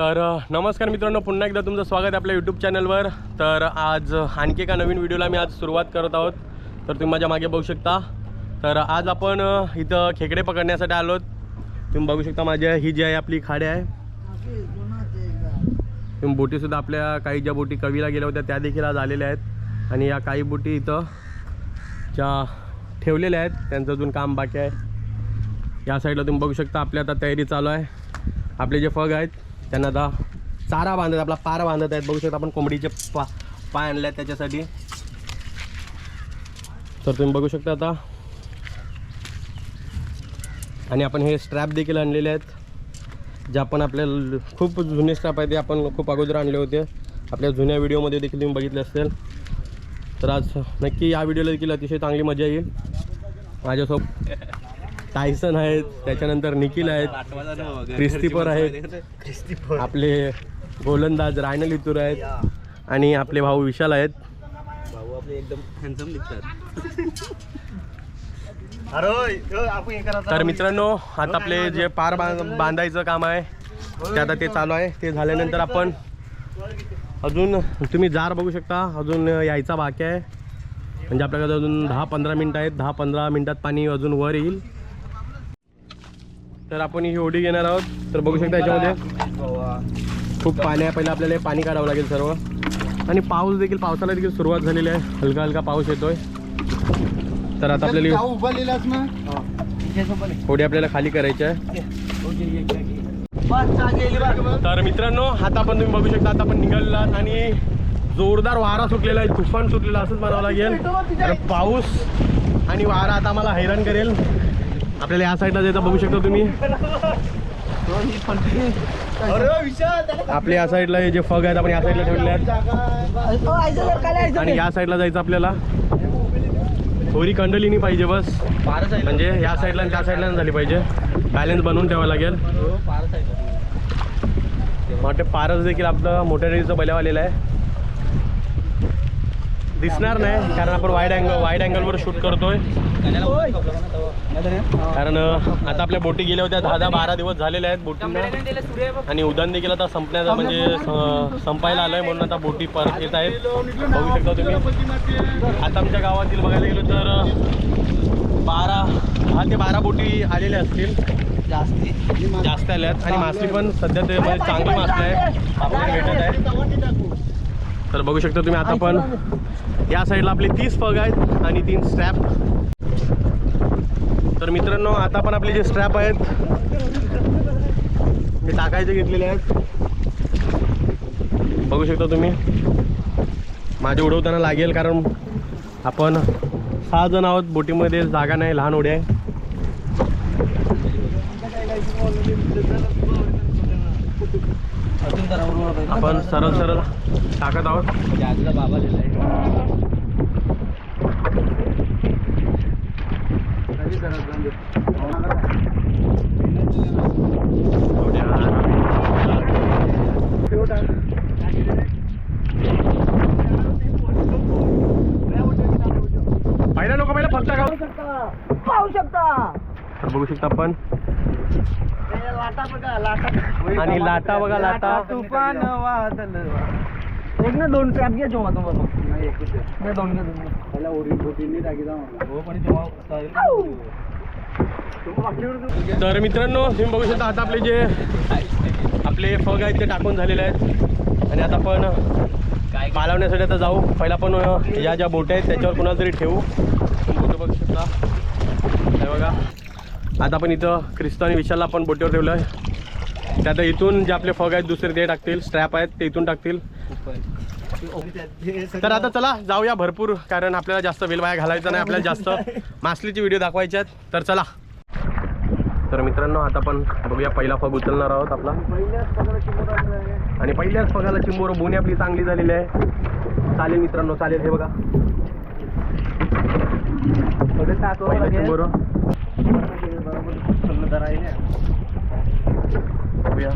तर नमस्कार मित्रांनो पुन्हा एकदा तुमचं स्वागत आहे आपल्या यूट्यूब चॅनलवर तर आज आणखी एका नवीन व्हिडिओला मी आज सुरुवात करत आहोत. तर तुम्ही माझ्या मागे बघू शकता. तर आज आपण इथं खेकडे पकडण्यासाठी आलो तुम्ही बघू शकता माझ्या ही जी आहे आपली खाडी आहे. तुम्ही बोटीसुद्धा आपल्या काही ज्या बोटी कवीला गेल्या होत्या त्या देखील आज आलेल्या आहेत. आणि या काही बोटी इथं ज्या ठेवलेल्या आहेत त्यांचं अजून काम बाकी आहे. या साईडला तुम्ही बघू शकता आपल्या आता तयारी चालू आहे. आपले जे फग आहेत त्यांना आता चारा बांधत आपला पार बांधत आहेत. बघू शकता आपण कोंबडीचे पा पाय आणले आहेत त्याच्यासाठी. तर तुम्ही बघू शकता आता. आणि आपण हे स्ट्रॅप देखील आणलेले आहेत जे आपण आपल्या खूप जुने स्ट्रॅप आहेत ते आपण खूप अगोदर आणले होते. आपल्या जुन्या व्हिडिओमध्ये देखील तुम्ही बघितले असेल. तर आज नक्की या व्हिडिओला देखील अतिशय चांगली मजा येईल. माझ्यासोबत टायसन आहेत त्याच्यानंतर निखिल आहेत क्रिस्तीपर आहेत आपले गोलंदाज रायनल इतूर आहेत आणि आपले भाऊ विशाल आहेत. भाऊ आपले एकदम हँडसम दिसतात. तर मित्रांनो आता आपले जे पार बांध बांधायचं काम आहे ते आता ते चालू आहे. ते झाल्यानंतर आपण अजून तुम्ही जार बघू शकता अजून यायचा बाकी आहे. म्हणजे आपल्याकडे अजून दहा पंधरा मिनटं आहेत. दहा पंधरा मिनटात पाणी अजून वर येईल. तर आपण ही होडी घेणार आहोत. तर बघू शकता याच्यामध्ये खूप पाणी आहे. पहिलं आपल्याला पाणी काढावं लागेल सर्व. आणि पाऊस देखील पावसाला देखील सुरुवात झालेली आहे. हलका हलका पाऊस येतोय. तर आता आपल्याला होडी आपल्याला खाली करायची आहे. तर मित्रांनो आता आपण तुम्ही बघू शकता आता आपण निघालात आणि जोरदार वारा सुटलेला आहे. तुफान सुटलेला असंच म्हणावं लागेल. पाऊस आणि वारा आता आम्हाला हैराण करेल. आपल्याला या साईडला जायचं बघू शकता तुम्ही. आपल्या या साईडला हे जे फग आहेत आपण या साईडला ठेवलेले आहेत. आणि या साईडला जायचं आपल्याला. थोडी कंडलीनी पाहिजे बस. म्हणजे या साईडला आणि त्या साईडला नाही झाली पाहिजे. बॅलन्स बनवून ठेवावं लागेल. हो, वाटते पारस देखील आपलं मोठ्या रेडीचं बैलावालेलं आहे. दिसणार नाही कारण आपण वाईड अँगल वाईड अँगलवर शूट करतोय. कारण आता आपल्या बोटी गेल्या होत्या दहा दहा बारा दिवस झालेले आहेत बोटींना. आणि उदान देखील आता संपण्याचा म्हणजे स- संपायला आलंय म्हणून आता बोटी परत येत आहेत. बघू शकता तुम्ही. आता आमच्या गावातील बघायला गेलो तर बारा दहा ते बारा बोटी आलेल्या असतील. जास्त जास्त आल्या आहेत. आणि मासे पण सध्या ते म्हणजे चांगली मासली आहे. आपल्याला भेटत आहे तर बघू शकता तुम्ही आता पण या साईडला आपले तीस पग आहेत आणि तीन स्ट्रॅप तर मित्रांनो आता पण आपले जे स्ट्रॅप आहेत हे टाकायचे घेतलेले आहेत. बघू शकता तुम्ही. माझे उडवताना लागेल कारण आपण सहा जण आहोत बोटीमध्ये जागा नाही लहान उड्या आहे. आपण सरळ सरळ टाकत आहोत. म्हणजे आजूला बाबा लिहिलाय पहिला लोक पहिला फक्त गाव पाहू शकता. तर बघू शकता आपण. आणि लाटा बघा लाटा. तुफान वादळ एक ना दोन ट्रॅप घ्या जेव्हा तुम्हाला नाही दोन घ्या दोन हो पण तर मित्रांनो तुम्ही बघू शकता आता आपले जे आपले फग आहेत ते टाकून झालेले आहेत. आणि आता आपण पालवण्यासाठी आता जाऊ. पहिला आपण या ज्या बोट आहेत त्याच्यावर कुणाला तरी ठेवू. बोट बघू शकता. हे बघा. आता आपण इथं क्रिस्त आणि विशालला आपण बोटीवर ठेवलं आहे त्यात इथून जे आपले फग आहेत दुसरे ते टाकतील. स्ट्रॅप आहेत ते इथून टाकतील. तर आता चला जाऊया भरपूर कारण आपल्याला जास्त वेल वाया घालायचा नाही आपल्याला जास्त मासलीची व्हिडिओ दाखवायचे आहेत. तर चला. तर मित्रांनो आता आपण बघूया पहिला फग उचलणार आहोत आपला. आणि पहिल्याच फगाला चिंबोर बोनी आपली चांगली झालेली आहे. चालेल मित्रांनो चालेल हे बघा. चिंबोर. बघूया.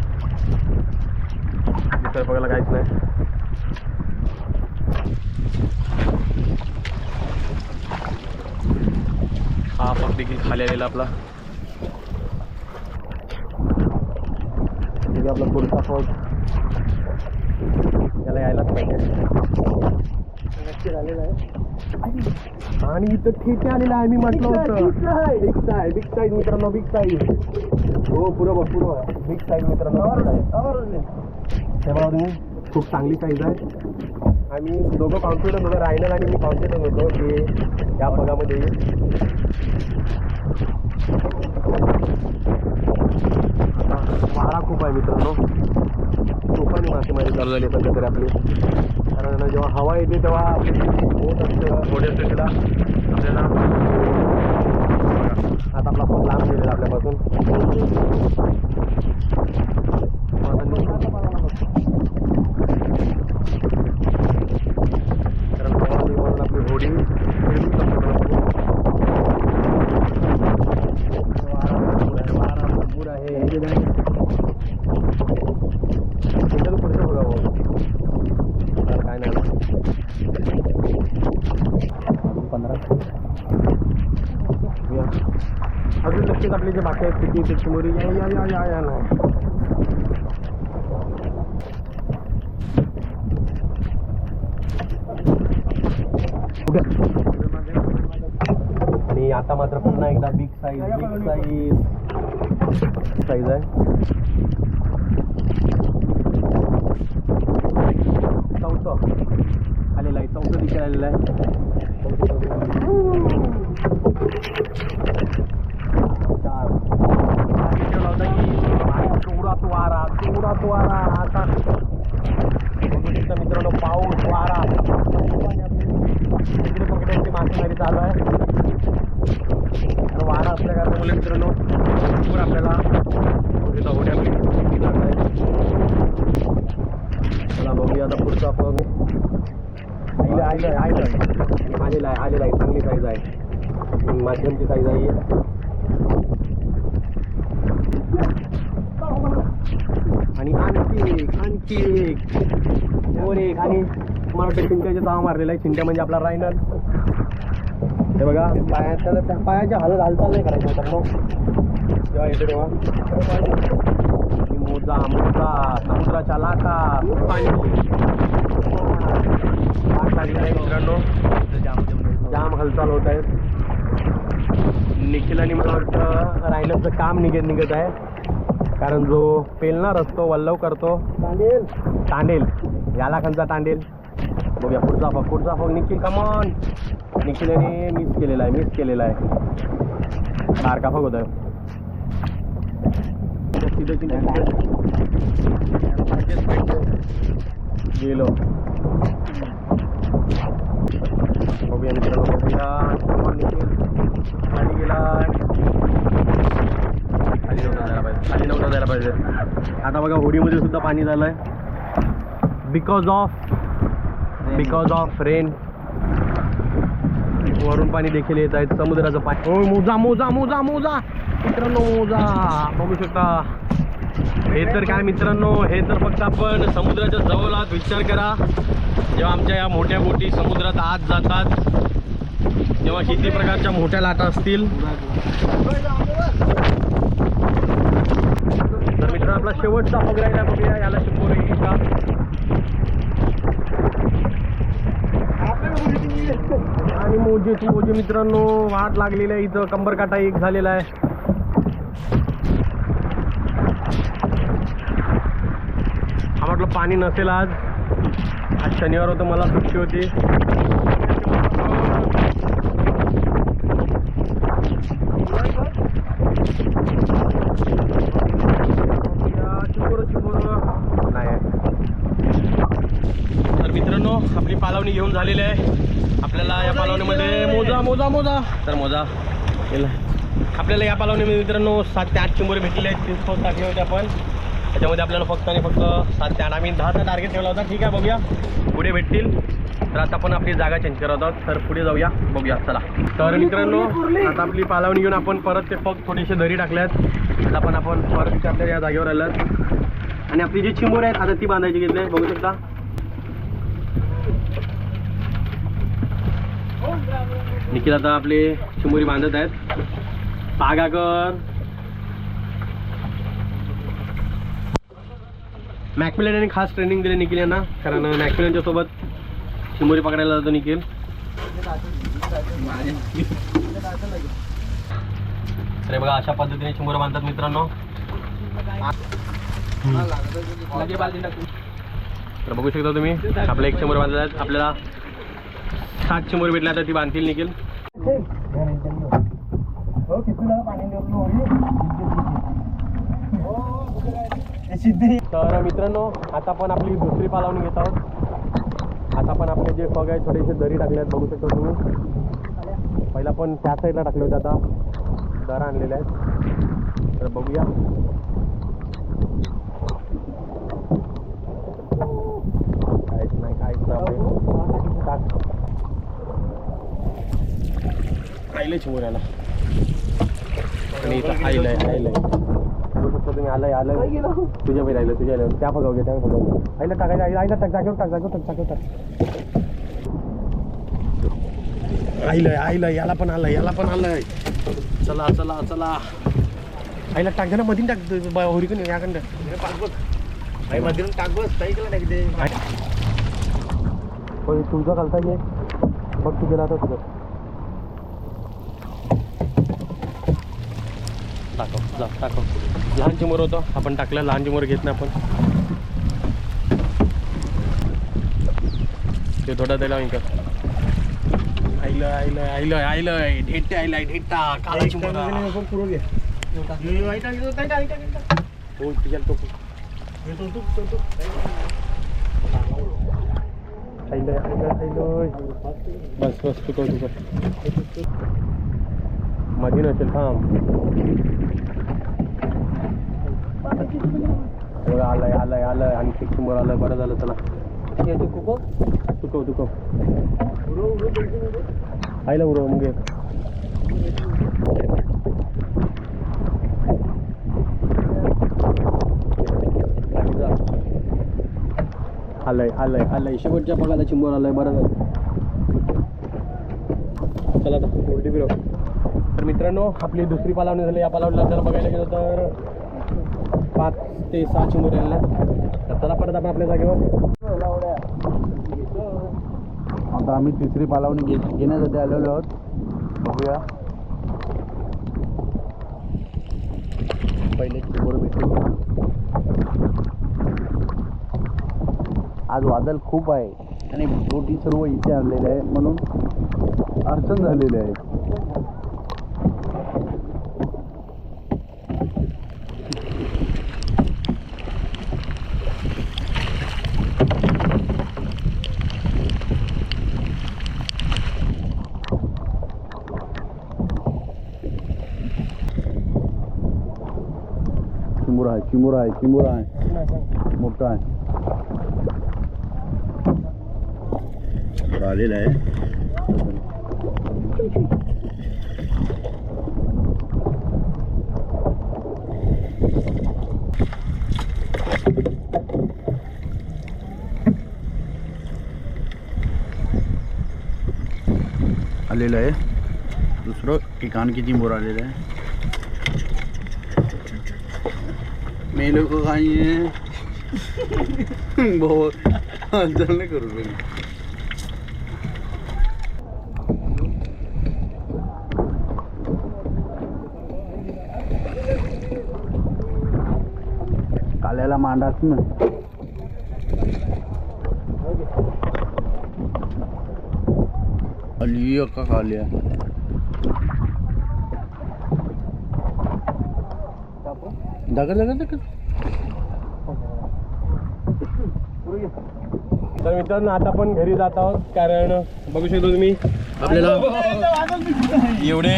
दुसऱ्या फगाला काहीच नाही. हा फग देखील खाली आलेला आपला. आपला पुढचा फॉग याला यायलाच पाहिजे. नक्की झालेलं आहे. आणि इथं ठेके आलेला आहे मी म्हटलं होतं. बिग साईज मित्रांनो बिग साईज हो पुरं बघ पुरं बिग साईज मित्रांनो. हे बघा तुम्ही खूप चांगली साईज आहे. आम्ही दोघं कॉन्फिडंट होतो रायनल आणि मी कॉन्फिडंट होतो की या भागामध्ये आता वारा खूप आहे मित्रांनो. तुफानी मासेमारी चालू झाली सध्या तरी आपली. कारण जेव्हा हवा येते तेव्हा आपली होत असते थोड्या असते आपल्याला आता आपला खूप लांब गेलेला आपल्यापासून आता निघू. कारण हवा आली म्हणून आपली होडी फिरून संपत वारा भरपूर आहे इंटरव्ह्यू पुढचं बघा भाऊ. तर काय नाही या. अजून लक्षात आपले जे बाकी आहेत किती ते चिमोरी या या या या या नाही आणि आता मात्र पुन्हा एकदा big size big size size आहे. चौथं. आलेलं आहे चौथं देखील आलेलं आहे चार आधी ठेवला होता की आणि जोरात वारा जोरात वारा आता बघू शकता मित्रांनो पाऊस वारा इकडे पकड्यांची मासेमारी चालू आहे आणि वारा असल्या कारणामुळे मित्रांनो भरपूर आपल्याला बघू शकता होड्या लागत आहेत चला बघूया आता पुढचा फॉग आलेलं आहे आलेलं आहे आलेलं आहे. चांगली साईज आहे. माध्यमची साईज आहे. आणि आणखी एक आणखी एक. वर एक. आणि मला वाटतं चिंट्याचे ताव मारलेला आहे. चिंट्या म्हणजे आपला रायनर. हे बघा पायाच्या त्या पायाच्या हालत हालचाल नाही करायची मग तेव्हा येतो तेव्हा. मोजा मोजा. समुद्राच्या लाटा. मित्रांनो जाम हालचाल होत आहेत. निखिल आणि मला वाटतं रायनरचं काम निघत निघत आहे. कारण जो पेलणार असतो वल्लव करतो. चालेल तांडेल. याला खांचा तांडेल. बघूया पुढचा फग पुढचा फग. निखिल कमॉन निखिलने मिस केलेला आहे मिस केलेला आहे. सारखा फग होता गेलो बघूया मित्रांनो बघूया खाली गेला खाली नव्हता जायला पाहिजे खाली नव्हता जायला पाहिजे आता बघा होडीमध्ये सुद्धा पाणी झालंय. Because of because of rain वरून पाणी देखील येत आहेत समुद्राचं पाणी हो मोजा मोजा मोजा मोजा. मित्रांनो मोजा. बघू शकता. हे तर काय मित्रांनो हे तर फक्त आपण समुद्राच्या जवळ आहात विचार करा. जेव्हा आमच्या या मोठ्या बोटी समुद्रात आत जातात तेव्हा किती प्रकारच्या मोठ्या लाटा असतील? तर मित्रांनो आपला शेवटचा पगडायला बघूया याला शिकवू का? आणि मोजेची मोजे मित्रांनो वाट लागलेली आहे इथं. कंबरकाटा एक झालेला आहे. वाटलं म्हटलं पाणी नसेल आज. आज शनिवार होतं मला सुट्टी होती. नाही तर मित्रांनो आपली पालावणी घेऊन झालेली आहे. आपल्याला या पालावणीमध्ये मोजा मोजा मोजा. तर मोजा. केला आपल्याला या पालावणीमध्ये मित्रांनो सात ते आठ चिंबोरे भेटलेले आहेत. तीन स्पॉट टाकले होते आपण. त्याच्यामध्ये आपल्याला फक्त आणि फक्त सात ते आठ. आम्ही दहाचा टार्गेट ठेवला होता. ठीक आहे बघूया. पुढे भेटतील. तर आता आपण आपली जागा चेंज करत आहोत. तर पुढे जाऊया. बघूया चला. तर मित्रांनो आता आपली पालावणी घेऊन आपण परत ते फक्त थोडीशी दरी टाकल्यात. आता पण आपण परत आपल्या या जागेवर आल्यात आणि आपली जी चिंबोरे आहेत आता ती बांधायची घेतली बघू शकता. निखिल आता आपले चिंबोरी बांधत आहेत. तागा कर मॅकमिलन यांनी खास ट्रेनिंग दिली निखिल यांना. कारण मॅकमिलनच्या सोबत चिंबोरी पकडायला जातो निखिल. अरे बघा अशा पद्धतीने चिंबोरी बांधतात मित्रांनो. तर बघू शकता तुम्ही आपल्या एक चिंबोरी बांधलेला आपल्याला सात चिंबोरी भेटल्या तर ती बांधतील निखिल. तर मित्रांनो आता पण आपली दुसरी पालावून घेत आहोत. आता पण आपले जे फग आहे थोडेसे दरी टाकले आहेत बघू शकतो तुम्ही. पहिला पण त्या साईडला टाकले होते आता. दर आणलेले आहेत. तर बघूया. काहीच नाही काहीच नाही आणि इथं आईलंय आईलंय तुम्ही आलंय आलंय. तुझ्या बाई राहिलं तुझ्या आलं त्या फगाव घे त्या फगाव. आईला टाकायचं आईला आईला टाक जागेवर टाक जागेवर टाक जागेवर टाक. आईलंय आईलंय याला पण आलंय याला पण आलंय. चला चला चला. आईला टाक ना मधीन टाक होरी का याकडं होय तुझं घालता ये. बघ तुझ्या आता तुझं. जा टाकव. लहान चिमोर होतं आपण टाकलं लहान चिमोर घेत नाही आपण. ते थोडं त्याला इंकर आईलं आईलं आईलं आईलं ढेटे आईलं काळा चिमोरा हो तो बस बस तू कर तू कर. मधी नसेल थांब. बघा आलंय आलंय आलंय. आणि समोर आलंय बरं झालं चला. तुकव तुकव आईला उडव मग एक. खाली जा. आलंय आलंय आलंय. शेवटच्या पगाला चिंबोर आलंय बरं झालं. चला आता तर मित्रांनो आपली दुसरी पालावणी झाली. या पालावणीला जर बघायला गेलो तर पाच ते सहा चिंबोरी आल्या तर चला परत आपण आपल्या जागेवर. आता आम्ही तिसरी पालावणी घे घेण्यासाठी आलेलो आहोत. बघूया. पहिले चिंबोर आज वादळ खूप आहे. आणि बोटी सर्व इथे आणलेले आहे. म्हणून अडचण झालेली आहे. चिमुरा आहे चिमुरा आहे चिमुरा आहे मोठा आहे आलेला आहे आलेलं आहे दुसरं एक आणखी चिंबोर आलेलं आहे मेले को खाइए बहुत हालचाल नाही करू तुम्ही काल्याला मांडाच ना अली का काल्या दगड दगड दगड तर मित्रांनो आता आपण घरी जात आहोत कारण बघू शकतो तुम्ही आपल्याला एवढे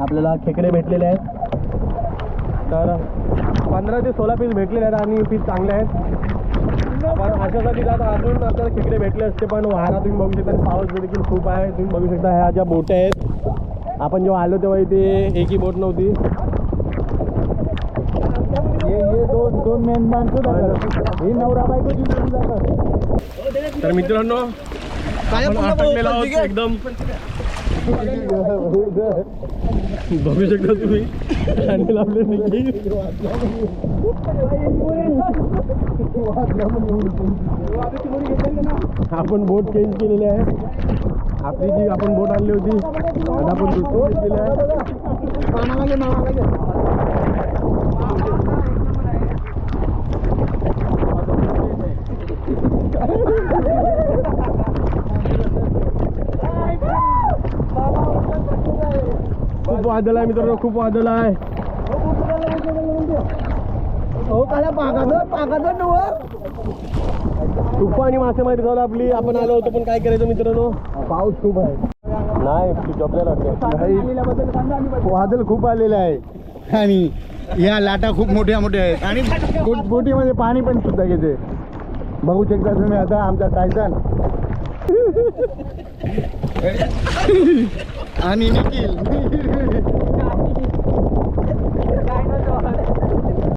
आपल्याला खेकडे भेटलेले आहेत. तर पंधरा ते सोळा पीस भेटलेले आहेत आणि पीस चांगले आहेत. आपण अशासाठी जात अजून आपल्याला खेकडे भेटले असते पण वारा तुम्ही बघू शकता पाऊस देखील खूप आहे. तुम्ही बघू शकता ह्या ज्या बोट्या आहेत आपण जेव्हा आलो तेव्हा इथे एकही बोट नव्हती. दोन मेन माणसं ही नवरा बायको तर मित्रांनो एकदम. बघू शकता तुम्ही आणि लावले आपण बोट चेंज केलेली आहे. आपली जी आपण बोट आणली होती आपण आहे. खूप वादळ आहे मित्रांनो खूप वादळ आहे. हो डोळं आणि मासेमारी चालू आपली. आपण आलो होतो पण काय करायचं मित्रांनो? पाऊस खूप आहे. नाही आपल्याला वाटतं वादळ खूप आलेलं आहे. आणि या लाटा खूप मोठ्या मोठ्या आहेत. आणि बोट- बोटीमध्ये पाणी पण सुद्धा घेते. बघू शकता तुम्ही आता आमचा टायसन आणि निखिल.